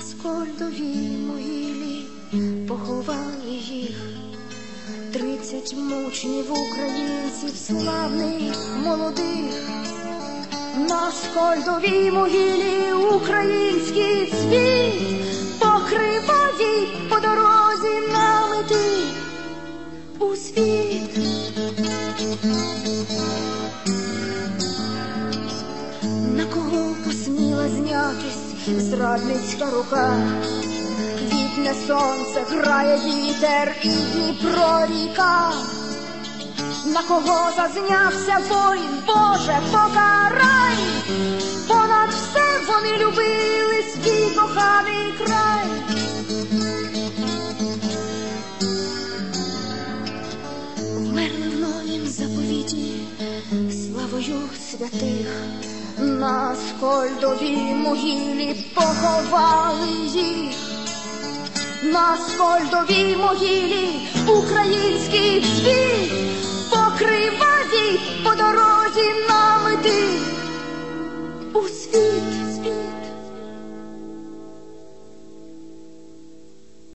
скольдовій могилі поховали їх. Тридцять мучнів українців славних молодих. На скольдовій могилі український цвіт покриває по дорозі намети у світ. На кого посміла знятись зрадницька рука? Квітне сонце грає вітер і Дніпро ріка. На кого зазнявся воїн, Боже, покарай, понад все вони любили свій коханий край. славою святих на скольдовій могилі поховали їх, на скольдовій могилі український світ покривавій по дорозі на мети.